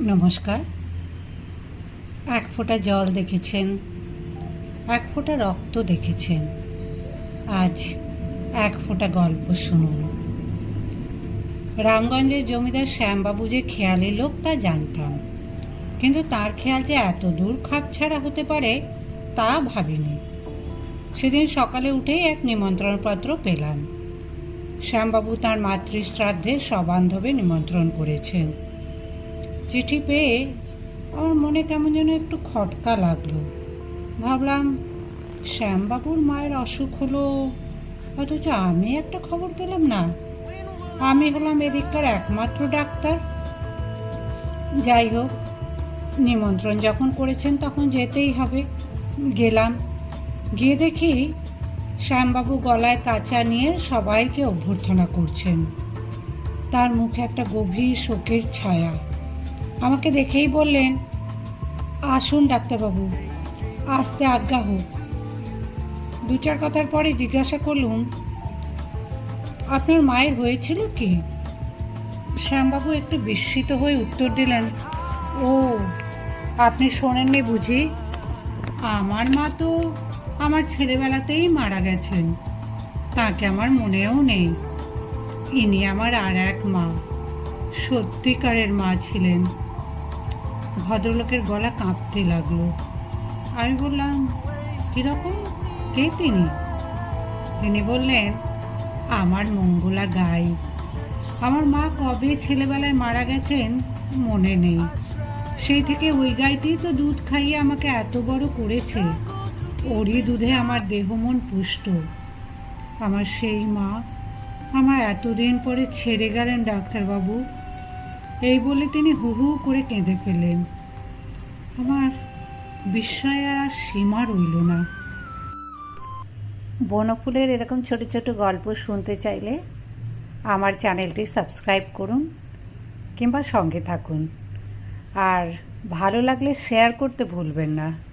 নমস্কার। এক ফোঁটা জল দেখেছেন, এক ফোঁটা রক্ত দেখেছেন। আজ এক ফোঁটা গল্প শুনুন। রামগঞ্জের জমিদার শ্যামবাবু যে খেয়ালি লোক তা জানতাম, কিন্তু তার খেয়াল যে এত দূর খাপ ছাড়া হতে পারে তা ভাবিনি। সেদিন সকালে উঠেই এক নিমন্ত্রণপত্র পেলাম। শ্যামবাবু তার মাতৃশ্রাদ্ধে সবান্ধবে নিমন্ত্রণ করেছেন। চিঠি পেয়ে আমার মনে কেমন যেন একটু খটকা লাগল। ভাবলাম, শ্যামবাবুর মায়ের অসুখ হলো, অথচ আমি একটা খবর পেলাম না। আমি হলাম এদিককার একমাত্র ডাক্তার। যাই হোক, নিমন্ত্রণ যখন করেছেন তখন যেতেই হবে। গেলাম। গিয়ে দেখি শ্যামবাবু গলায় কাঁচা নিয়ে সবাইকে অভ্যর্থনা করছেন। তার মুখে একটা গভীর শোকের ছায়া। আমাকে দেখেই বললেন, আসুন ডাক্তারবাবু, আসতে আজ্ঞা হোক। দু চার কথার পরে জিজ্ঞাসা করলুম, আপনার মায়ের হয়েছিল কি? শ্যামবাবু একটু বিস্মিত হয়ে উত্তর দিলেন, ও, আপনি শোনেননি বুঝি? আমার মা তো আমার ছেলেবেলাতেই মারা গেছেন। তাকে আমার মনেও নেই। ইনি আমার আর এক মা। সত্যিকারের মা ছিলেন। ভদ্রলোকের গলা কাঁপতে লাগল। আমি বললাম, কীরকম? কে তিনি? তিনি বললেন, আমার মঙ্গলা গাই। আমার মা কবে ছেলেবেলায় মারা গেছেন মনে নেই। সেই থেকে ওই গাইতেই তো দুধ খাইয়ে আমাকে এত বড় করেছে। ওরই দুধে আমার দেহ মন পুষ্ট। আমার সেই মা আমার এতদিন পরে ছেড়ে গেলেন ডাক্তারবাবু। এই বলে তিনি হু হু করে কেঁদে ফেলেন আমার বিস্ময় আর সীমা রইল না। বনফুলের এরকম ছোট ছোট গল্প শুনতে চাইলে আমার চ্যানেলটি সাবস্ক্রাইব করুন কিংবা সঙ্গে থাকুন। আর ভালো লাগলে শেয়ার করতে ভুলবেন না।